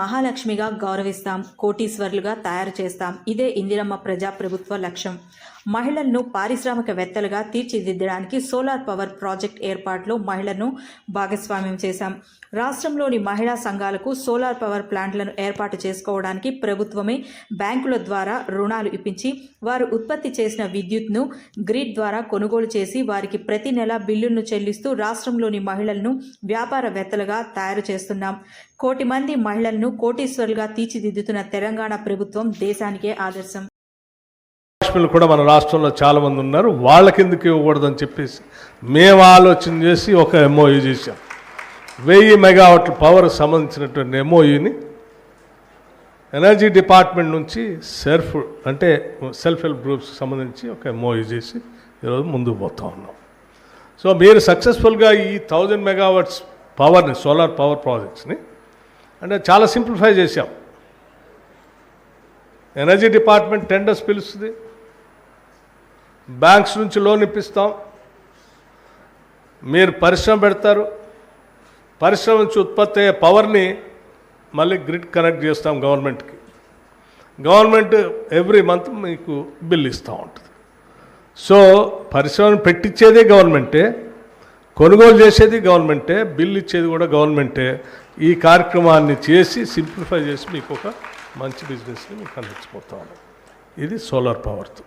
మహాలక్ష్మిగా గౌరవిస్తాం కోటీశ్వర్లుగా తయారు చేస్తాం. ఇదే ఇందిరమ్మ ప్రజా ప్రభుత్వ లక్ష్యం. మహిళలను పారిశ్రామికవేత్తలుగా తీర్చిదిద్దడానికి సోలార్ పవర్ ప్రాజెక్ట్ ఏర్పాటులో మహిళలను భాగస్వామ్యం చేశాం. రాష్ట్రంలోని మహిళా సంఘాలకు సోలార్ పవర్ ప్లాంట్లను ఏర్పాటు చేసుకోవడానికి ప్రభుత్వమే బ్యాంకుల ద్వారా రుణాలు ఇప్పించి వారు ఉత్పత్తి చేసిన విద్యుత్ను గ్రిడ్ ద్వారా కొనుగోలు చేసి వారికి ప్రతి నెల బిల్లులను చెల్లిస్తూ రాష్ట్రంలోని మహిళలను వ్యాపారవేత్తలుగా తయారు చేస్తున్నాం. కోటి మంది మహిళలను కోటీశ్వరులుగా తీర్చిదిద్దుతున్న తెలంగాణ ప్రభుత్వం దేశానికే ఆదర్శం. కాశ్మీర్లు కూడా మన రాష్ట్రంలో చాలామంది ఉన్నారు. వాళ్ళకి ఎందుకు ఇవ్వకూడదని చెప్పేసి మేము ఆలోచన చేసి ఒక ఎంఓయూ చేశాం. వెయ్యి మెగావాట్ల పవర్ సంబంధించినటువంటి ఎంఓయూని ఎనర్జీ డిపార్ట్మెంట్ నుంచి సెల్ఫ్ అంటే సెల్ఫ్ హెల్ప్ గ్రూప్స్ సంబంధించి ఒక ఎంఓయూ చేసి ఈరోజు ముందుకు పోతా ఉన్నాం. సో మీరు సక్సెస్ఫుల్గా ఈ థౌజండ్ మెగావాట్స్ పవర్ని సోలార్ పవర్ ప్రాజెక్ట్స్ని అంటే చాలా సింప్లిఫై చేశాం. ఎనర్జీ డిపార్ట్మెంట్ టెండర్స్ పిలుస్తుంది. బ్యాంక్స్ నుంచి లోన్ ఇప్పిస్తాం. మీరు పరిశ్రమ పెడతారు. పరిశ్రమ నుంచి ఉత్పత్తి అయ్యే పవర్ని మళ్ళీ గ్రిడ్ కనెక్ట్ చేస్తాం గవర్నమెంట్కి. గవర్నమెంట్ ఎవ్రీ మంత్ మీకు బిల్ ఇస్తూ ఉంటుంది. సో పరిశ్రమను పెట్టించేదే గవర్నమెంటే. కొనుగోలు చేసేది గవర్నమెంటే బిల్ ఇచ్చేది కూడా గవర్నమెంటే. ఈ కార్యక్రమాన్ని చేసి సింప్లిఫై చేసి మీకు ఒక మంచి బిజినెస్ని మీకు అందించిపోతాం ఇది సోలార్ పవర్తో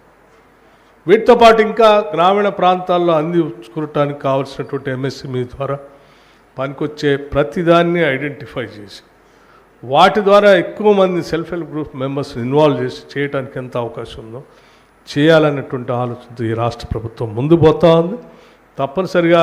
వీటితో పాటు ఇంకా గ్రామీణ ప్రాంతాల్లో అందించుకోవటానికి కావాల్సినటువంటి ఎంఎస్ఎంఈ ద్వారా పనికొచ్చే ప్రతిదాన్ని ఐడెంటిఫై చేసి వాటి ద్వారా ఎక్కువ మంది self help group members involve చేసి చేయడానికి ఎంత అవకాశం ఉందో చేయాలన్నటువంటి ఆలోచనతో ఈ రాష్ట్ర ప్రభుత్వం ముందు పోతా ఉంది. తప్పనిసరిగా